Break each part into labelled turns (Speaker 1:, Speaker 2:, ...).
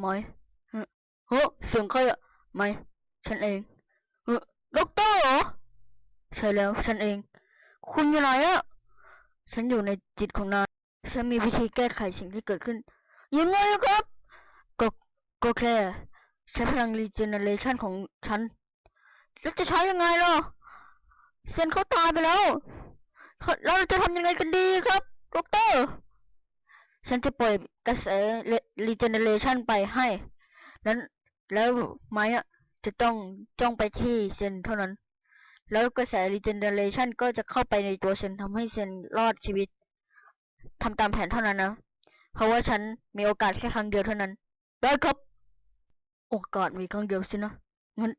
Speaker 1: ไม่
Speaker 2: เฮ้
Speaker 1: เฮ้เสียงใครอะไม่ฉันเองเออด็อกเตอร์เหรอ ใช่แล้วฉันเอง คุณอยู่ไหนอะฉันอยู่ในจิตของนาย ฉันมีวิธีแก้ไขสิ่งที่เกิดขึ้น ยังไงอะครับ ก็ก็แค่ใช้พลังรีเจเนเรชันของฉัน แล้วจะใช้ยังไงล่ะเซนเขาตายไปแล้วเขาเราจะทำยังไงกันดีครับด็อกเตอร์ ฉันจะปล่อยกระแสรีเจเนเรชันไปให้ นั้นแล้วไม้อะจะต้องจ้องไปที่เซนเท่านั้น แล้วกระแสรีเจเนเรชันก็จะเข้าไปในตัวเซนทำให้เซนรอดชีวิตทำตามแผนเท่านั้นนะ เพราะว่าฉันมีโอกาสแค่ครั้งเดียวเท่านั้น ได้ครับ โอกาสมีครั้งเดียวสินะงั้น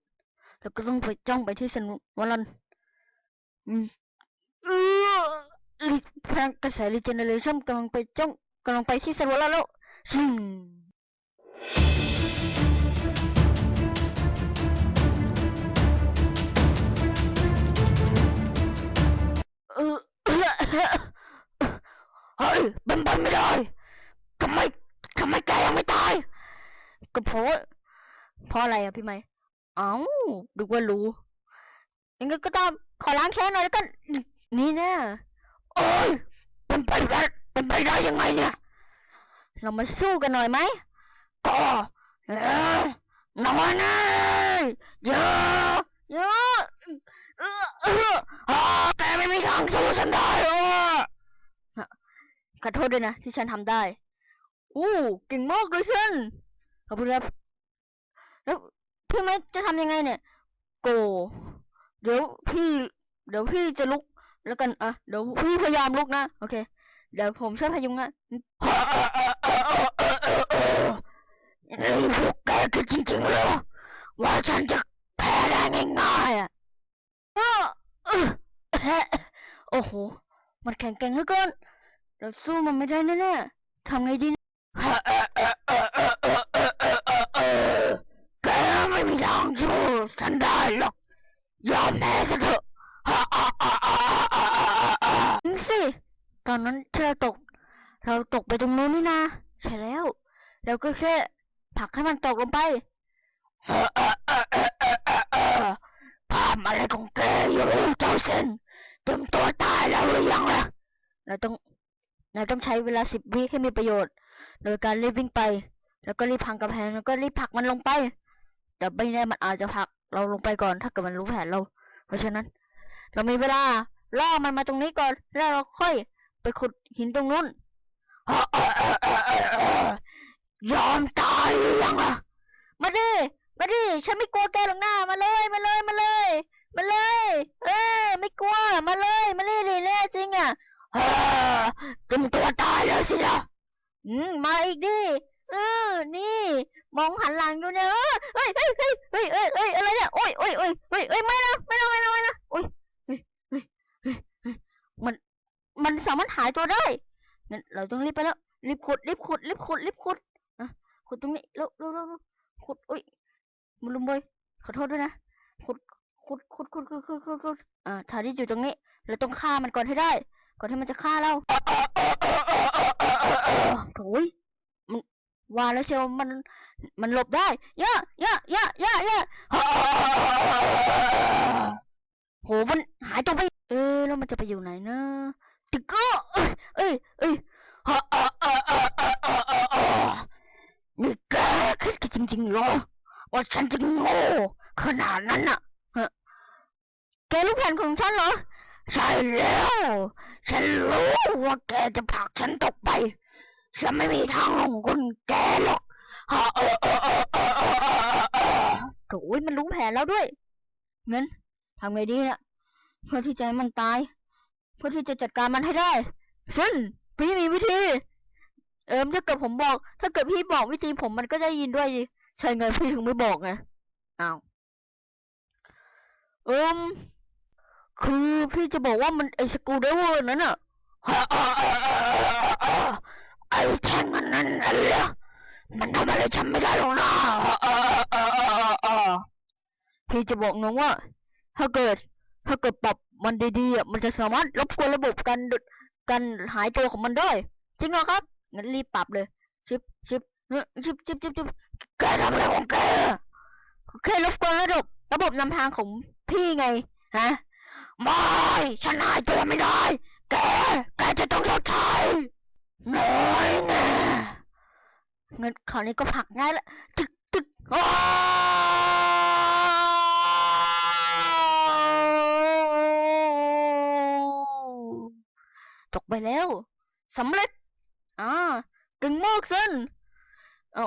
Speaker 1: เราก็ต้องไปจ้องไปที่เซนวลันอืมเออรีพลังกระแสรีเจเนเรชันกำลังไปจ้อง กำลังไปที่เซนวนแล้วชิงเออ
Speaker 2: เฮ้ยเป็นไปไม่ได้ทำไมทำไมแกยังไม่ตาย
Speaker 1: ก็เพราะเพราะอะไรอะพี่ไหมเอ้าดูว่ารู้ยังไงก็ตามขอล้างแค้นหน่อยแล้วกันนี่แน่
Speaker 2: โอ้ยเป็นไปได้ เป็นไปได้ยังไงเนี่ย
Speaker 1: เรามาสู้กันหน่อยไหม
Speaker 2: ก็เออน้อยนะเยอะ
Speaker 1: เยอะเออเออ
Speaker 2: อ่าแกไม่มีทางสู้ฉันได้หรอก
Speaker 1: ขอโทษด้วยนะ ที่ฉันทำได้ อู้เก่งมากเลยเซนขอบคุณครับ แล้วพี่ไม่จะทำยังไงเนี่ย โก เดี๋ยวพี่ เดี๋ยวพี่จะลุก แล้วกัน อะ เดี๋ยวพี่พยายามลุกนะ โอเค เดี๋ยวผมช่วยพยุงนะ
Speaker 2: นี่พวกแกคิดจริงๆเหรอว่าฉันจะแพ้ได้ง่ายๆอะ
Speaker 1: อ้อเออแฮะโอ้โห มันแข็งแกร่งเหลือเกินเราสู้มันไม่ได้แน่ๆทำไงดี
Speaker 2: แกไม่มีทางสู้ฉันได้หรอก ยอมแพ้ซะเถอะ
Speaker 1: จริงสิ ตอนนั้นที่เราตก เราตกไปตรงนู้นนี่นา ใช่แล้ว แล้วก็แค่ผลักให้มันตกลงไป
Speaker 2: ทำอะไรของแกอยู่เจ้าเซนเต็มตัวตายแล้วหรือยังล่ะ
Speaker 1: เราต้องเราต้องใช้เวลาสิบวิให้มีประโยชน์ โดยการรีบวิ่งไป แล้วก็รีบพังกระแพงแล้วก็รีบผลักมันลงไปแต่ไม่แน่มันอาจจะผลักเราลงไปก่อน ถ้าเกิดมันรู้แผนเรา เพราะฉะนั้น เรามีเวลาล่อมันมาตรงนี้ก่อน แล้วเราค่อยไปขุดหินตรงนู้น
Speaker 2: ยอมตายหรือยังล่ะ
Speaker 1: มาดิ มาดิ ฉันไม่กลัวแกหรอกนะมาเลย มาเลย มาเลย มาเลย เออไม่กลัว มาเลย มาเลยดิแน่จริงอะ
Speaker 2: เออเต็มตัวตายแล้วสิล่ะ
Speaker 1: อืม มาอีกดิ เออ นี่ มองหันหลังอยู่เนี่ยเออเฮ้ยเฮ้ยเฮ้ยเฮ้ยเฮ้ยเฮ้ยอะไรเนี่ยโอ้ยโอ้ยโอ้ยเฮ้ยเฮ้ยไม่นะไม่นะไม่นะไม่นะโอ้ยเฮ้ยเฮ้ยเฮ้ยเฮ้ยมัน มันสามารถหายตัวได้งั้นเราต้องรีบไปแล้ว รีบขุด รีบขุด รีบขุด รีบขุด อะ ขุดตรงนี้เร็วเร็วเร็วเร็วขุดโอ้ยมุลุมบอยขอโทษ ด้วยนะขุดขุดขุดขุดขุดขุดขุดขุดอ่าฐานที่อยู่ตรงนี้เราต้องฆ่ามันก่อนให้ได้ ก่อนที่มันจะฆ่าเราโถยมันว่าแล้วเชียวมันมันหลบได้ย่าย่าย่าย่าย่าโหมันหายตัวไป เอ๊ะแล้วมันจะไปอยู่ไหนนะตึกก็เอ้ยเอ้ย
Speaker 2: นี่แกคิดกันจริงๆเหรอว่าฉันจะโง่ ขนาดนั้นน่ะ
Speaker 1: แกรู้แผนของฉันเหรอ
Speaker 2: ใช่แล้ว ฉันรู้ว่าแกจะผลักฉันตกไป ฉันไม่มีทางลงคุณแกหรอก
Speaker 1: โถยมันรู้แผนแล้วด้วย งั้นทำไงดีเนี่ยเพื่อที่จะให้มันตาย เพื่อที่จะจัดการมันให้ได้ ซึ่งพี่มีวิธี เอิมถ้าเกิดผมบอก ถ้าเกิดพี่บอกวิธีผมมันก็จะยินด้วยดิใช่ไงพี่ถึงไม่บอกไงอ้าว เอิมคือพี่จะบอกว่ามันไอสกูเดเวอร์นั้นอะ
Speaker 2: ไอ้แท่งอันนั้นน่ะเหรอมันทำอะไรฉันไม่ได้หรอกนะ
Speaker 1: พี่จะบอกน้องว่า ถ้าเกิด ถ้าเกิดปรับมันดีๆมันจะสามารถรบกวนระบบการดุการหายตัวของมันได้ จริงเหรอครับงั้นรีบปรับเลย ชิปชิปเฮ้ยชิปชิปชิปชิป
Speaker 2: แกทำอะไรของแก
Speaker 1: แค่รบกวนระบบระบบนำทางของ พี่ไง ฮะ
Speaker 2: ไม่ ฉันหายตัวไม่ได้ แก แกจะต้องชดใช้น้อยแน่
Speaker 1: เงินคราวนี้ก็ผลักง่ายละตึกตึก
Speaker 2: อ้
Speaker 1: ตกไปแล้วสำเร็จอ่าตึงมากเส้นเอา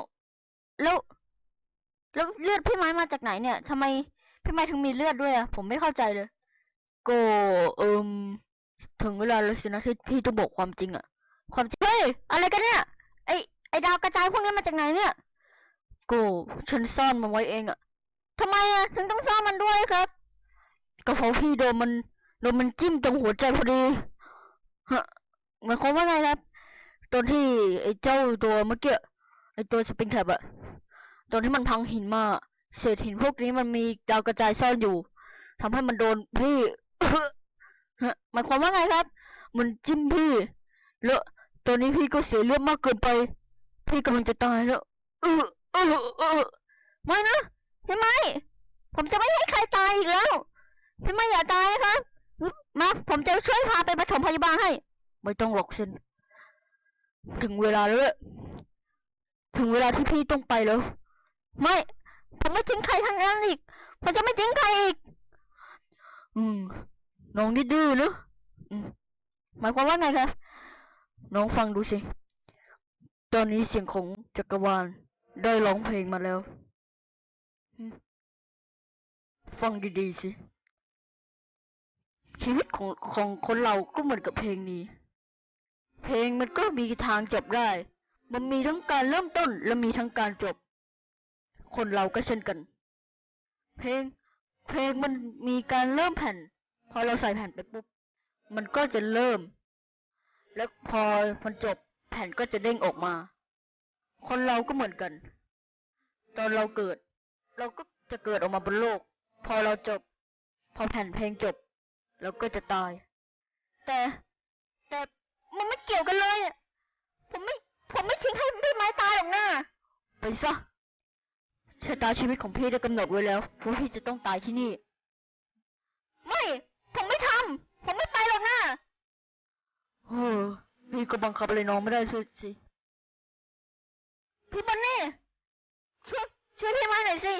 Speaker 1: แล้ว แล้วเลือดพี่ไม้มาจากไหนเนี่ยทำไม พี่ไมถึงมีเลือดด้วยอะผมไม่เข้าใจเลย ก็เอิมถึงเวลาแล้วสินะที่พี่ต้องบอกความจริงอะความจริงเฮ้ยอะไรกันเนี่ย ไอไอดาวกระจายพวกนี้มาจากไหนเนี่ยก็ฉันซ่อนมันไว้เองอะทำไมอะถึงต้องซ่อนมันด้วยครับ ก็เพราะพี่โดนมันโดนมันจิ้มตรงหัวใจพอดีฮะหมายความว่าไงครับ ตอนที่ไอ้เจ้าตัวเมื่อกี้ไอ้ตัวสปริงแคปอะตอนที่มันพังหินมา เศษหินพวกนี้มันมีดาวกระจายซ่อนอยู่ทำให้มันโดนพี่ฮะหมายความว่าไงครับ มันจิ้มพี่ แล้วตอนนี้พี่ก็เสียเลือดมากเกินไป พี่กำลังจะตายแล้วเออเออเออไม่นะพี่ไม่ ผมจะไม่ให้ใครตายอีกแล้วพี่ไม่อย่าตายนะครับมา ผมจะช่วยพาไปปฐมพยาบาลให้ ไม่ต้องหรอกเซนถึงเวลาแล้วถึงเวลาที่พี่ต้องไปแล้ว ไม่ ผมไม่ทิ้งใครทั้งนั้นอีก ผมจะไม่ทิ้งใครอีก อืมน้องนี่ดื้อเนอะอืมหมายความว่าไงครับน้องฟังดูสิ ตอนนี้เสียงของจักรวาลได้ร้องเพลงมาแล้ว ฟังดีๆสิ ชีวิตของของคนเราก็เหมือนกับเพลงนี้ เพลงมันก็มีทางจบได้ มันมีทั้งการเริ่มต้นและมีทั้งการจบ คนเราก็เช่นกัน เพลง เพลงมันมีการเริ่มแผ่น พอเราใส่แผ่นไปปุ๊บ มันก็จะเริ่ม แล้วพอมันจบแผ่นก็จะเด้งออกมา คนเราก็เหมือนกัน ตอนเราเกิด เราก็จะเกิดออกมาบนโลก พอเราจบ พอแผ่นเพลงจบ เราก็จะตาย แต่แต่มันไม่เกี่ยวกันเลย ผมไม่ ผมไม่ทิ้งให้พี่ไม้ตายหรอกนะไปซะ ชะตาชีวิตของพี่ได้กำหนดไว้แล้วว่าพี่จะต้องตายที่นี่ ไม่ ผมไม่ทำ ผมไม่ไปหรอกนะเออพี่ก็บังคับอะไรน้องไม่ได้สิสิพี่บอนนี่ช่วยช่วยพี่ไม้หน่อยสิ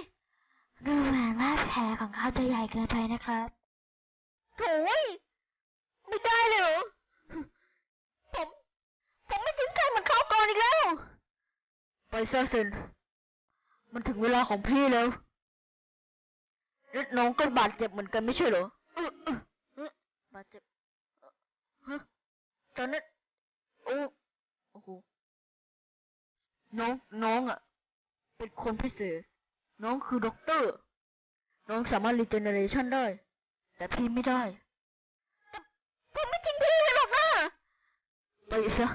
Speaker 2: ดูเหมือนว่าแผลของเขาจะใหญ่เกินไปนะครับ
Speaker 1: โถ่ยไม่ได้เลยเหรอ ผม ผมไม่ทิ้งใครเหมือนเขาก่อนอีกแล้ว ไปซะเซน มันถึงเวลาของพี่แล้วแล้วน้องก็บาดเจ็บเหมือนกันไม่ใช่เหรอเออเออเออบาดเจ็บเอ่อฮะตอนนั้นโอ้โอ้โหน้องน้องอะ เป็นคนพิเศษ น้องคือด็อกเตอร์ น้องสามารถรีเจเนเรชันได้ แต่พี่ไม่ได้ผมไม่ทิ้งพี่เลยหรอกนะไปซะ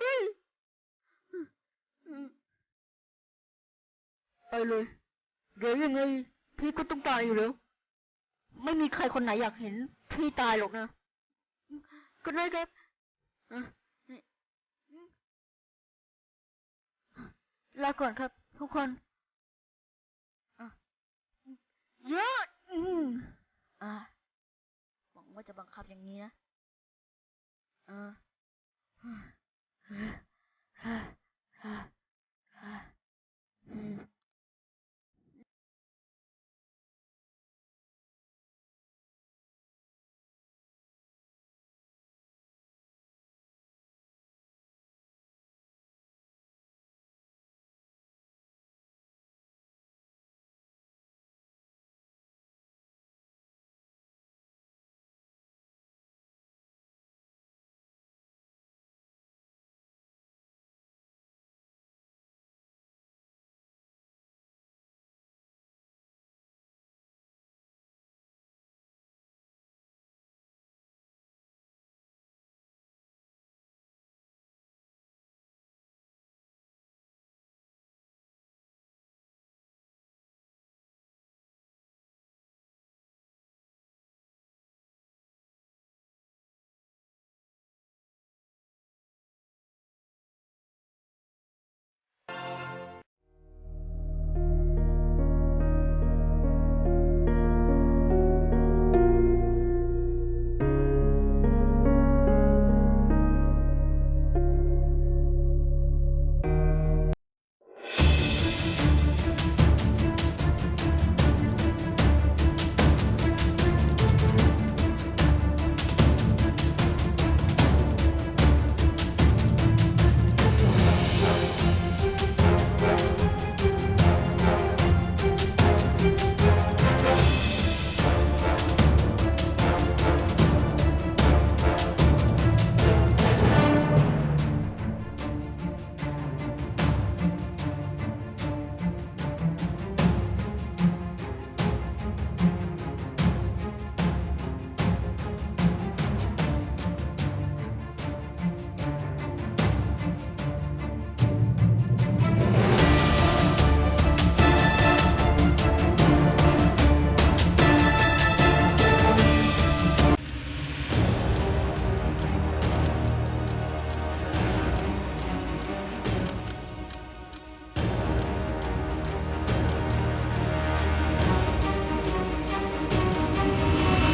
Speaker 1: อืมอืม ไปเลย เดี๋ยวยังไง พี่ก็ต้องตายอยู่แล้ว ไม่มีใครคนไหนอยากเห็น พี่ตายหรอกนะ ก็ได้ครับอะนี่ลาก่อนครับ ทุกคนอะเยอะอืมอ่าหวังว่าจะบังคับอย่างนี้นะอ่าอืม